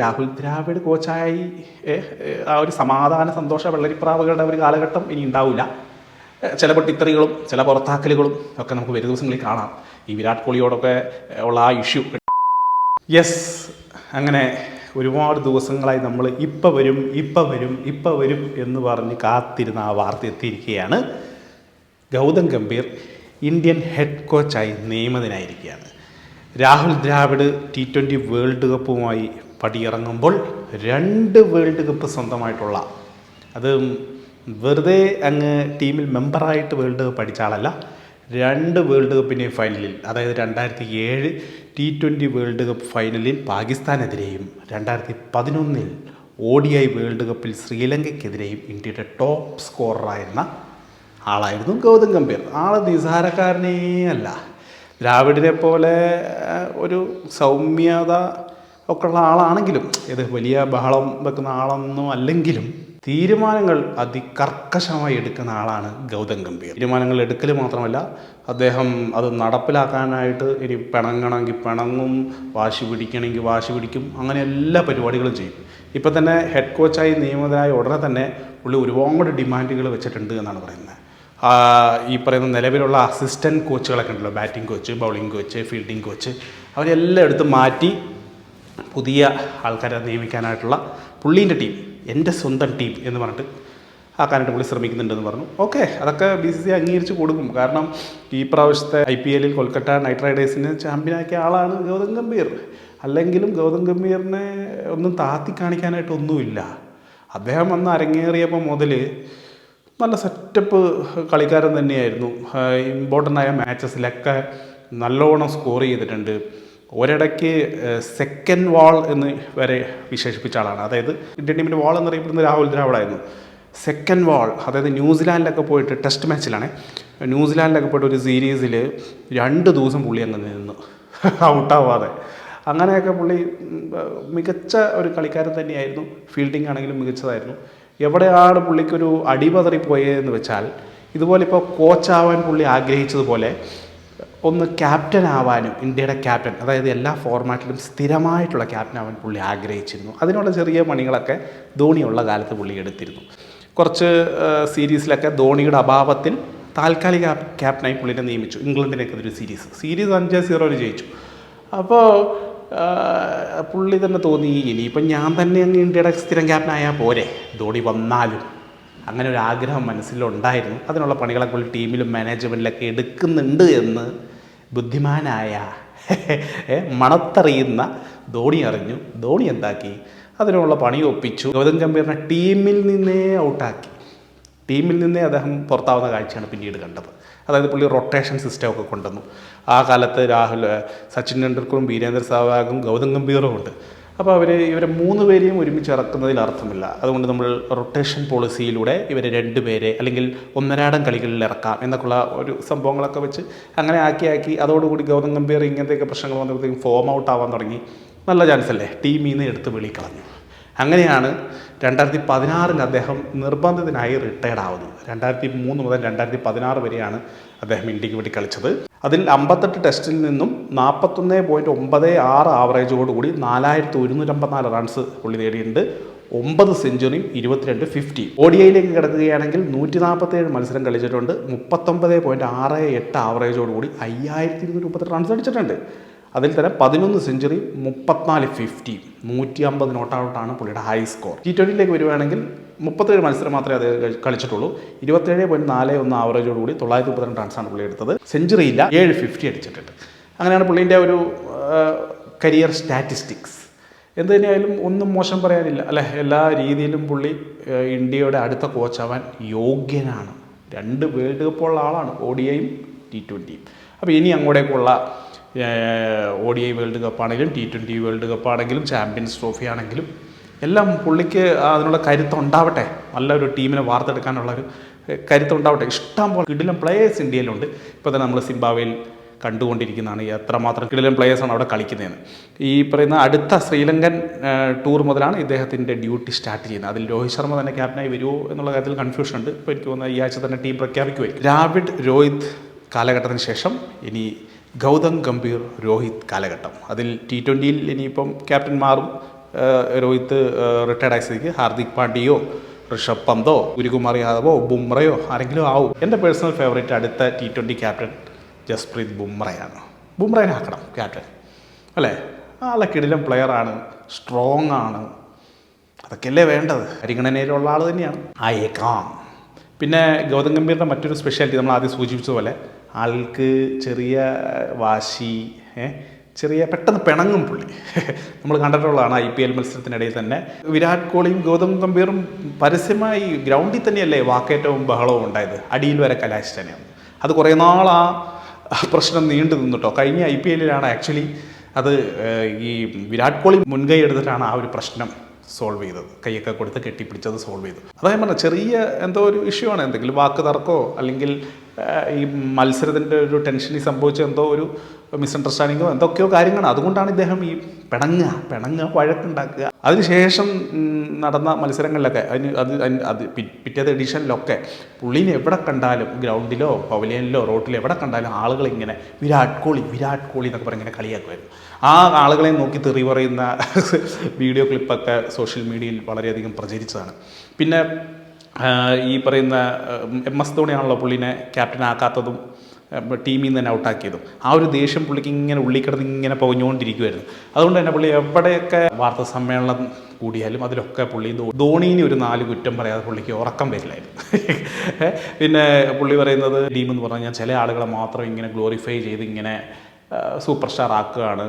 രാഹുൽ ദ്രാവിഡ് കോച്ചായി ആ ഒരു സമാധാന സന്തോഷ വെള്ളരിപ്രാവുകളുടെ ഒരു കാലഘട്ടം ഇനി ഉണ്ടാവില്ല. ചില പൊട്ടിത്തെറികളും ചില പുറത്താക്കലുകളും ഒക്കെ നമുക്ക് വരും ദിവസങ്ങളിൽ കാണാം. ഈ വിരാട് കോഹ്ലിയോടൊക്കെ ഉള്ള ആ ഇഷ്യൂ യെസ് അങ്ങനെ ഒരുപാട് ദിവസങ്ങളായി നമ്മൾ ഇപ്പം വരും ഇപ്പം വരും ഇപ്പം വരും എന്ന് പറഞ്ഞ് കാത്തിരുന്ന ആ വാർത്ത എത്തിയിരിക്കുകയാണ്. ഗൗതം ഗംഭീർ ഇന്ത്യൻ ഹെഡ് കോച്ചായി നിയമിതനായിരിക്കുകയാണ്. Rahul Dravid T twenty world കപ്പുമായി പടിയിറങ്ങുമ്പോൾ രണ്ട് വേൾഡ് കപ്പ് സ്വന്തമായിട്ടുള്ള അത് വെറുതെ അങ്ങ് ടീമിൽ മെമ്പറായിട്ട് വേൾഡ് കപ്പ് അടിച്ച ആളല്ല രണ്ട് വേൾഡ് കപ്പിന്റെ ഫൈനലിൽ അതായത് രണ്ടായിരത്തി ഏഴ് ടി ട്വന്റി വേൾഡ് കപ്പ് ഫൈനലിൽ പാകിസ്ഥാനെതിരെയും രണ്ടായിരത്തി പതിനൊന്നിൽ ഒ ഡി ഐ വേൾഡ് കപ്പിൽ ശ്രീലങ്കയ്ക്കെതിരെയും ഇന്ത്യയുടെ ടോപ്പ് സ്കോററായിരുന്ന ആളായിരുന്നു ഗൗതം ഗംഭീർ. ആൾ നിസാരക്കാരനേ അല്ല. ദ്രാവിഡിനെ പോലെ ഒരു സൗമ്യത ഒക്കെ ഉള്ള ആളാണെങ്കിലും ഇത് വലിയ ബഹളം വെക്കുന്ന ആളൊന്നും അല്ലെങ്കിലും തീരുമാനങ്ങൾ അതികർക്കശമായി എടുക്കുന്ന ആളാണ് ഗൗതം ഗംഭീർ. തീരുമാനങ്ങൾ എടുക്കൽ മാത്രമല്ല അദ്ദേഹം അത് നടപ്പിലാക്കാനായിട്ട് ഇനി പിണങ്ങണമെങ്കിൽ പിണങ്ങും വാശി പിടിക്കണമെങ്കിൽ വാശി പിടിക്കും അങ്ങനെ എല്ലാ പരിപാടികളും ചെയ്യും. ഇപ്പം തന്നെ ഹെഡ് കോച്ചായി നിയമിതനായ ഉടനെ തന്നെ പുള്ളി ഒരുപാട് ഡിമാൻഡുകൾ വെച്ചിട്ടുണ്ട് എന്നാണ് പറയുന്നത്. ഈ പറയുന്ന നിലവിലുള്ള അസിസ്റ്റന്റ് കോച്ചുകളൊക്കെ ഉണ്ടല്ലോ batting coach bowling coach fielding coach അവരെല്ലാം എടുത്ത് മാറ്റി പുതിയ ആൾക്കാരെ നിയമിക്കാനായിട്ടുള്ള പുള്ളീന്റെ ടീം എന്റെ സ്വന്തം ടീം എന്ന് പറഞ്ഞിട്ട് ആക്കാനായിട്ട് പുള്ളി ശ്രമിക്കുന്നുണ്ടെന്ന് പറഞ്ഞു. ഓക്കെ അതൊക്കെ ബി സി സി അംഗീകരിച്ച് കൊടുക്കും. കാരണം ഈ പ്രാവശ്യത്തെ ഐ പി എല്ലിൽ കൊൽക്കത്ത നൈറ്റ് റൈഡേഴ്സിന് ചാമ്പ്യനാക്കിയ ആളാണ് ഗൗതം ഗംഭീർ. അല്ലെങ്കിലും ഗൗതം ഗംഭീറിനെ ഒന്നും താത്തി കാണിക്കാനായിട്ടൊന്നുമില്ല. അദ്ദേഹം അന്ന് അരങ്ങേറിയപ്പോൾ മുതൽ നല്ല സെറ്റപ്പ് കളിക്കാരൻ തന്നെയായിരുന്നു. ഇമ്പോർട്ടന്റ് ആയ മാച്ചസിലൊക്കെ നല്ലോണം സ്കോർ ചെയ്തിട്ടുണ്ട്. ഒരിടയ്ക്ക് സെക്കൻഡ് വാൾ എന്ന് വരെ വിശേഷിപ്പിച്ച ആളാണ്. അതായത് ഇന്ത്യൻ ടീമിന്റെ വാൾ എന്നറിയപ്പെടുന്ന രാഹുൽ ദ്രാവിഡായിരുന്നു. സെക്കൻഡ് വാൾ അതായത് ന്യൂസിലാൻഡിലൊക്കെ പോയിട്ട് ടെസ്റ്റ് മാച്ചിലാണ് ന്യൂസിലാൻഡിലൊക്കെ പോയിട്ട് ഒരു സീരീസിൽ രണ്ട് ദിവസം പുള്ളി അങ്ങ് നിന്നു. ഔട്ടാവാതെ അങ്ങനെയൊക്കെ പുള്ളി മികച്ച ഒരു കളിക്കാരൻ തന്നെയായിരുന്നു. ഫീൽഡിംഗ് ആണെങ്കിലും മികച്ചതായിരുന്നു. എവിടെയാണ് പുള്ളിക്കൊരു അടിപതറി പോയതെന്ന് വെച്ചാൽ ഇതുപോലെ ഇപ്പോൾ കോച്ചാവാൻ പുള്ളി ആഗ്രഹിച്ചതുപോലെ ഒന്ന് ക്യാപ്റ്റൻ ആവാനും ഇന്ത്യയുടെ ക്യാപ്റ്റൻ അതായത് എല്ലാ ഫോർമാറ്റിലും സ്ഥിരമായിട്ടുള്ള ക്യാപ്റ്റൻ ആവാൻ പുള്ളി ആഗ്രഹിച്ചിരുന്നു. അതിനുള്ള ചെറിയ പണികളൊക്കെ ധോണിയുള്ള കാലത്ത് പുള്ളി എടുത്തിരുന്നു. കുറച്ച് സീരീസിലൊക്കെ ധോണിയുടെ അഭാവത്തിൽ താൽക്കാലിക ക്യാപ്റ്റനായി പുള്ളിനെ നിയമിച്ചു. ഇംഗ്ലണ്ടിനൊക്കെ ഒരു സീരീസ് സീരീസ് അഞ്ച് സീറോയിൽ ജയിച്ചു. അപ്പോൾ പുള്ളി തന്നെ തോന്നി ഇനിയിപ്പം ഞാൻ തന്നെ ഇന്ത്യയുടെ സ്ഥിരം ക്യാപ്റ്റനായാൽ പോരെ. ധോണി വന്നാലും. അങ്ങനെ ഒരു ആഗ്രഹം മനസ്സിലുണ്ടായിരുന്നു. അതിനുള്ള പണികളൊക്കെ കൂടി ടീമിലും മാനേജ്മെന്റിലൊക്കെ എടുക്കുന്നുണ്ട് എന്ന് ബുദ്ധിമാനായ മണത്തറിയുന്ന ധോണി അറിഞ്ഞു. ധോണി എന്താക്കി? അതിനുള്ള പണി ഒപ്പിച്ചു. ഗൗതം ഗംഭീറിനെ ടീമിൽ നിന്നേ ഔട്ടാക്കി. ടീമിൽ നിന്നേ അദ്ദേഹം പുറത്താവുന്ന കാഴ്ചയാണ് പിന്നീട് കണ്ടത്. അതായത് പുള്ളി റൊട്ടേഷൻ സിസ്റ്റം ഒക്കെ കൊണ്ടുവന്നു. ആ കാലത്ത് രാഹുൽ സച്ചിൻ ടെണ്ടുൽക്കറും വീരേന്ദ്ര സഹവാഗും ഗൗതം ഗംഭീറും ഉണ്ട്. അപ്പോൾ അവർ ഇവരെ മൂന്ന് പേരെയും ഒരുമിച്ച് ഇറക്കുന്നതിൽ അർത്ഥമില്ല. അതുകൊണ്ട് നമ്മൾ റൊട്ടേഷൻ പോളിസിയിലൂടെ ഇവരെ രണ്ട് പേരെ അല്ലെങ്കിൽ ഒന്നരാടം കളികളിൽ ഇറക്കാം എന്നൊക്കെയുള്ള ഒരു സംഭവങ്ങളൊക്കെ വെച്ച് അങ്ങനെ ആക്കി ആക്കി അതോടുകൂടി ഗൗതം ഗംഭീർ ഇങ്ങനത്തെയൊക്കെ പ്രശ്നങ്ങൾ വന്നപ്പോഴത്തേക്കും ഫോം ഔട്ട് ആവാൻ തുടങ്ങി. നല്ല ചാൻസ് അല്ലേ? ടീമിൽ നിന്ന് എടുത്ത് വെളി കളഞ്ഞു. അങ്ങനെയാണ് രണ്ടായിരത്തി പതിനാറിൽ അദ്ദേഹം നിർബന്ധിതനായി റിട്ടയർഡ് ആവുന്നു. രണ്ടായിരത്തി മൂന്ന് മുതൽ രണ്ടായിരത്തി പതിനാറ് വരെയാണ് അദ്ദേഹം ഇന്ത്യയ്ക്ക് വേണ്ടി കളിച്ചത്. അതിൽ അമ്പത്തെട്ട് ടെസ്റ്റിൽ നിന്നും നാൽപ്പത്തൊന്ന് പോയിന്റ് ഒമ്പത് ആറ് ആവറേജോടുകൂടി നാലായിരത്തി ഒരുന്നൂറ്റമ്പത്തിനാല് റൺസ് പുള്ളി നേടിയിട്ടുണ്ട്. ഒമ്പത് സെഞ്ചുറിയും ഇരുപത്തിരണ്ട് ഫിഫ്റ്റി ഒഡിഐയിലേക്ക് കിടക്കുകയാണെങ്കിൽ നൂറ്റി നാൽപ്പത്തേഴ് മത്സരം കളിച്ചിട്ടുണ്ട്. മുപ്പത്തൊമ്പത് പോയിന്റ് ആറ് എട്ട് ആവറേജോടുകൂടി അയ്യായിരത്തി ഇരുന്നൂറ്റി മുപ്പത്തെട്ട് റൺസ് അടിച്ചിട്ടുണ്ട്. അതിൽ തന്നെ പതിനൊന്ന് സെഞ്ചുറി മുപ്പത്തിനാല് ഫിഫ്റ്റി നൂറ്റി അമ്പത് നോട്ട് ഔട്ടാണ് പുള്ളിയുടെ ഹൈ സ്കോർ ടി ട്വന്റിയിലേക്ക് വരുവാണെങ്കിൽ മുപ്പത്തേഴ് മത്സരം മാത്രമേ അത് കളിച്ചിട്ടുള്ളൂ. ഇരുപത്തേഴ് പോയിന്റ് നാല് ഒന്ന് ആവറേജോടുകൂടി തൊള്ളായിരത്തി മുപ്പത്തിരണ്ട് റൺസാണ് പുള്ളി എടുത്തത്. സെഞ്ചുറി ഇല്ല ഏഴ് ഫിഫ്റ്റി അടിച്ചിട്ടുണ്ട്. അങ്ങനെയാണ് പുള്ളീന്റെ ഒരു കരിയർ സ്റ്റാറ്റിസ്റ്റിക്സ് എന്ത് തന്നെയായാലും ഒന്നും മോശം പറയാനില്ല. അല്ലെ? എല്ലാ രീതിയിലും പുള്ളി ഇന്ത്യയുടെ അടുത്ത കോച്ചാവാൻ യോഗ്യനാണ്. രണ്ട് വേൾഡ് കപ്പുള്ള ആളാണ് ഒ ഡി ടി ട്വന്റിയും അപ്പോൾ ഇനി അങ്ങോട്ടേക്കുള്ള ഒ ഡി ഐ വേൾഡ് കപ്പാണെങ്കിലും ടി ട്വന്റി വേൾഡ് കപ്പാണെങ്കിലും ചാമ്പ്യൻസ് ട്രോഫി ആണെങ്കിലും എല്ലാം പുള്ളിക്ക് അതിനുള്ള കരുത്തുണ്ടാവട്ടെ. നല്ലൊരു ടീമിനെ വാർത്തെടുക്കാനുള്ള ഒരു കരുത്തുണ്ടാവട്ടെ. ഇഷ്ടം പോലെ കിടിലം പ്ലേയേഴ്സ് ഇന്ത്യയിലുണ്ട്. ഇപ്പോൾ തന്നെ നമ്മൾ സിംബാബ്വേയിൽ കണ്ടുകൊണ്ടിരിക്കുന്നതാണ്. എത്രമാത്രം കിടിലൻ പ്ലേയേഴ്സാണ് അവിടെ കളിക്കുന്നതെന്ന്. ഈ പറയുന്ന അടുത്ത ശ്രീലങ്കൻ ടൂർ മുതലാണ് ഇദ്ദേഹത്തിന്റെ ഡ്യൂട്ടി സ്റ്റാർട്ട് ചെയ്യുന്നത്. അതിൽ രോഹിത് ശർമ്മ തന്നെ ക്യാപ്റ്റനായി വരുമോ എന്നുള്ള കാര്യത്തിൽ കൺഫ്യൂഷൻ ഉണ്ട്. ഇപ്പോൾ എനിക്ക് തോന്നുന്നത് ഈ ആഴ്ച തന്നെ ടീം പ്രഖ്യാപിക്കുമായിരിക്കും ദ്രാവിഡ് രോഹിത് കാലഘട്ടത്തിന് ശേഷം ഇനി ഗൗതം ഗംഭീർ രോഹിത് കാലഘട്ടം. അതിൽ ടി ട്വന്റിയിൽ ഇനിയിപ്പം ക്യാപ്റ്റൻ മാറും. രോഹിത് റിട്ടയർഡ് ആയ സ്ഥിതിക്ക് ഹാർദിക് പാണ്ഡ്യയോ ഋഷഭ് പന്തോ ഗുരുകുമാർ യാദവോ ബുംറയോ ആരെങ്കിലും ആവും. എന്റെ പേഴ്സണൽ ഫേവറേറ്റ് അടുത്ത ടി ട്വന്റി ക്യാപ്റ്റൻ ജസ്പ്രീത് ബുംറയാണ്. ബുംറയെ ആക്കണം ക്യാപ്റ്റൻ അല്ലേ? ആളെ കിടിലം പ്ലെയറാണ് സ്ട്രോങ് ആണ്. അതൊക്കെയല്ലേ വേണ്ടത്? പരിഗണനയിലുള്ള ആൾ തന്നെയാണ്. ആയേക്കാം പിന്നെ ഗൗതം ഗംഭീറിന്റെ മറ്റൊരു സ്പെഷ്യാലിറ്റി നമ്മൾ ആദ്യം സൂചിപ്പിച്ചതുപോലെ ആൾക്ക് ചെറിയ വാശി ചെറിയ പെട്ടെന്ന് പിണങ്ങും പുള്ളി. നമ്മൾ കണ്ടിട്ടുള്ളതാണ് ഐ പി എൽ മത്സരത്തിനിടയിൽ തന്നെ. വിരാട് കോഹ്ലിയും ഗൗതം ഗംഭീറും പരസ്യമായി ഗ്രൗണ്ടിൽ തന്നെയല്ലേ വാക്കേറ്റവും ബഹളവും ഉണ്ടായത്? അടിയിൽ വരെ കലാശ് തന്നെയാണ് അത് കുറേ നാൾ ആ പ്രശ്നം നീണ്ടു നിന്നിട്ടോ? കഴിഞ്ഞ ഐ പി എല്ലിലാണ് ആക്ച്വലി അത് ഈ വിരാട് കോഹ്ലി മുൻകൈ എടുത്തിട്ടാണ് ആ ഒരു പ്രശ്നം സോൾവ് ചെയ്തത്. കൈയൊക്കെ കൊടുത്ത് കെട്ടിപ്പിടിച്ചത് സോൾവ് ചെയ്തു. അതായത് പറഞ്ഞ ചെറിയ എന്തോ ഒരു ഇഷ്യൂ ആണ്. എന്തെങ്കിലും വാക്ക് തർക്കമോ? അല്ലെങ്കിൽ ഈ മത്സരത്തിന്റെ ഒരു ടെൻഷനിൽ സംഭവിച്ച എന്തോ ഒരു മിസ്അണ്ടർസ്റ്റാൻഡിങ്ങോ എന്തൊക്കെയോ കാര്യങ്ങളാണ് അതുകൊണ്ടാണ് ഇദ്ദേഹം ഈ പിണങ്ങുക പിണങ്ങുക വഴക്കുണ്ടാക്കുക. അതിനുശേഷം നടന്ന മത്സരങ്ങളിലൊക്കെ അതിന് അത് അത് പി- പിറ്റേത്തെ എഡിഷനിലൊക്കെ പുള്ളീനെ എവിടെ കണ്ടാലും ഗ്രൗണ്ടിലോ പവലിയനിലോ റോട്ടിലോ എവിടെ കണ്ടാലും ആളുകൾ ഇങ്ങനെ വിരാട് കോഹ്ലി വിരാട് കോഹ്ലി എന്നൊക്കെ പറഞ്ഞ് ഇങ്ങനെ കളിയാക്കുമായിരുന്നു. ആ ആളുകളെ നോക്കി തെറി പറയുന്ന വീഡിയോ ക്ലിപ്പൊക്കെ സോഷ്യൽ മീഡിയയിൽ വളരെയധികം പ്രചരിച്ചതാണ്. പിന്നെ ഈ പറയുന്ന എം എസ് ധോണിയാണല്ലോ പുള്ളിനെ ക്യാപ്റ്റൻ ആക്കാത്തതും ടീമിൽ നിന്ന് തന്നെ ഔട്ടാക്കിയതും ആ ഒരു ദേഷ്യം പുള്ളിക്ക് ഇങ്ങനെ ഉള്ളിൽ കിടന്ന് ഇങ്ങനെ പുകഞ്ഞുകൊണ്ടിരിക്കുമായിരുന്നു അതുകൊണ്ട് തന്നെ പുള്ളി എവിടെയൊക്കെ വാർത്താ സമ്മേളനം കൂടിയാലും അതിലൊക്കെ പുള്ളി ധോണീനെ ഒരു നാല് കുറ്റം പറയാതെ പുള്ളിക്ക് ഉറക്കം വരില്ലായിരുന്നു. പിന്നെ പുള്ളി പറയുന്നത് ടീം എന്ന് പറഞ്ഞാൽ ചില ആളുകളെ മാത്രം ഇങ്ങനെ ഗ്ലോറിഫൈ ചെയ്ത് ഇങ്ങനെ സൂപ്പർ സ്റ്റാർ ആക്കുകയാണ്.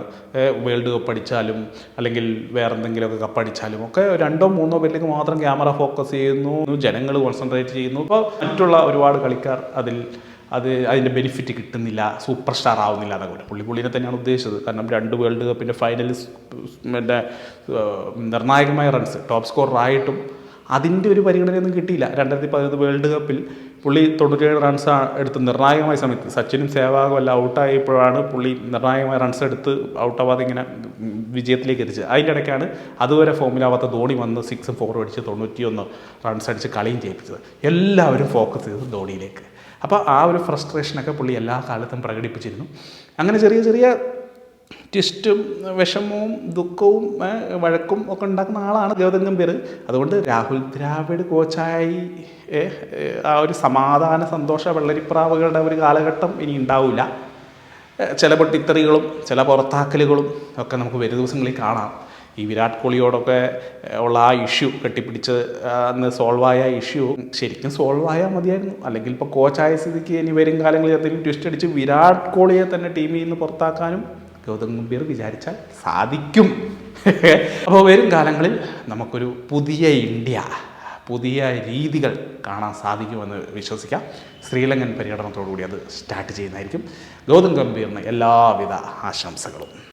വേൾഡ് കപ്പ് അടിച്ചാലും അല്ലെങ്കിൽ വേറെ എന്തെങ്കിലുമൊക്കെ കപ്പ് അടിച്ചാലും ഒക്കെ രണ്ടോ മൂന്നോ പേരിലേക്ക് മാത്രം ക്യാമറ ഫോക്കസ് ചെയ്യുന്നു. ജനങ്ങൾ കോൺസെൻട്രേറ്റ് ചെയ്യുന്നു. അപ്പോൾ മറ്റുള്ള ഒരുപാട് കളിക്കാർ അതിൽ അത് അതിന്റെ ബെനിഫിറ്റ് കിട്ടുന്നില്ല സൂപ്പർ സ്റ്റാർ ആവുന്നില്ല എന്നൊക്കെ. പുള്ളി പുള്ളിനെ തന്നെയാണ് ഉദ്ദേശിച്ചത്. കാരണം രണ്ട് വേൾഡ് കപ്പിന്റെ ഫൈനലിസ്റ്റ് മറ്റേ നിർണായകമായ റൺസ് ടോപ്പ് സ്കോറർ ആയിട്ടും അതിന്റെ ഒരു പരിഗണനയൊന്നും കിട്ടിയില്ല. രണ്ടായിരത്തി പതിനൊന്ന് വേൾഡ് കപ്പിൽ പുള്ളി തൊണ്ണൂറ്റേഴ് റൺസ് എടുത്ത് നിർണായകമായ സമയത്ത് സച്ചിനും സേവാഗും എല്ലാം ഔട്ടായപ്പോഴാണ് പുള്ളി നിർണായകമായ റൺസ് എടുത്ത് ഔട്ടാവാതെ ഇങ്ങനെ വിജയത്തിലേക്ക് എത്തിച്ചത്. അതിന്റെ ഇടയ്ക്കാണ് അതുവരെ ഫോമിലാവാത്ത ധോണി വന്ന് സിക്സും ഫോറും അടിച്ച് തൊണ്ണൂറ്റിയൊന്ന് റൺസ് അടിച്ച് കളിയും ചെയ്യിപ്പിച്ചത് എല്ലാവരും ഫോക്കസ് ചെയ്തത് ധോണിയിലേക്ക്. അപ്പോൾ ആ ഒരു ഫ്രസ്ട്രേഷനൊക്കെ പുള്ളി എല്ലാ കാലത്തും പ്രകടിപ്പിച്ചിരുന്നു. അങ്ങനെ ചെറിയ ചെറിയ ട്വിസ്റ്റും വിഷമവും ദുഃഖവും വഴക്കും ഒക്കെ ഉണ്ടാക്കുന്ന ആളാണ് ഗൗതം ഗംഭീർ അതുകൊണ്ട് രാഹുൽ ദ്രാവിഡ് കോച്ചായി ആ ഒരു സമാധാന സന്തോഷ വെള്ളരിപ്രാവുകളുടെ ഒരു കാലഘട്ടം ഇനി ഉണ്ടാവില്ല ചില പൊട്ടിത്തെറികളും ചില പുറത്താക്കലുകളും ഒക്കെ നമുക്ക് വരും ദിവസങ്ങളിൽ കാണാം. ഈ വിരാട് കോഹ്ലിയോടൊക്കെ ഉള്ള ആ ഇഷ്യൂ കെട്ടിപ്പിടിച്ച് അന്ന് സോൾവായ ഇഷ്യൂ ശരിക്കും സോൾവ് ആയാൽ മതിയായിരുന്നു. അല്ലെങ്കിൽ ഇപ്പോൾ കോച്ചായ സ്ഥിതിക്ക് ഇനി വരും കാലങ്ങളിൽ എന്തെങ്കിലും ട്വിസ്റ്റ് അടിച്ച് വിരാട് കോഹ്ലിയെ തന്നെ ടീമിൽ നിന്ന് പുറത്താക്കാനും ഗൗതം ഗംഭീർ വിചാരിച്ചാൽ സാധിക്കും. അപ്പോൾ വരും കാലങ്ങളിൽ നമുക്കൊരു പുതിയ ഇന്ത്യ പുതിയ രീതികൾ കാണാൻ സാധിക്കുമെന്ന് വിശ്വസിക്കാം. ശ്രീലങ്കൻ പര്യടനത്തോടുകൂടി അത് സ്റ്റാർട്ട് ചെയ്യുന്നതായിരിക്കും. ഗൗതം ഗംഭീറിന് എല്ലാവിധ ആശംസകളും.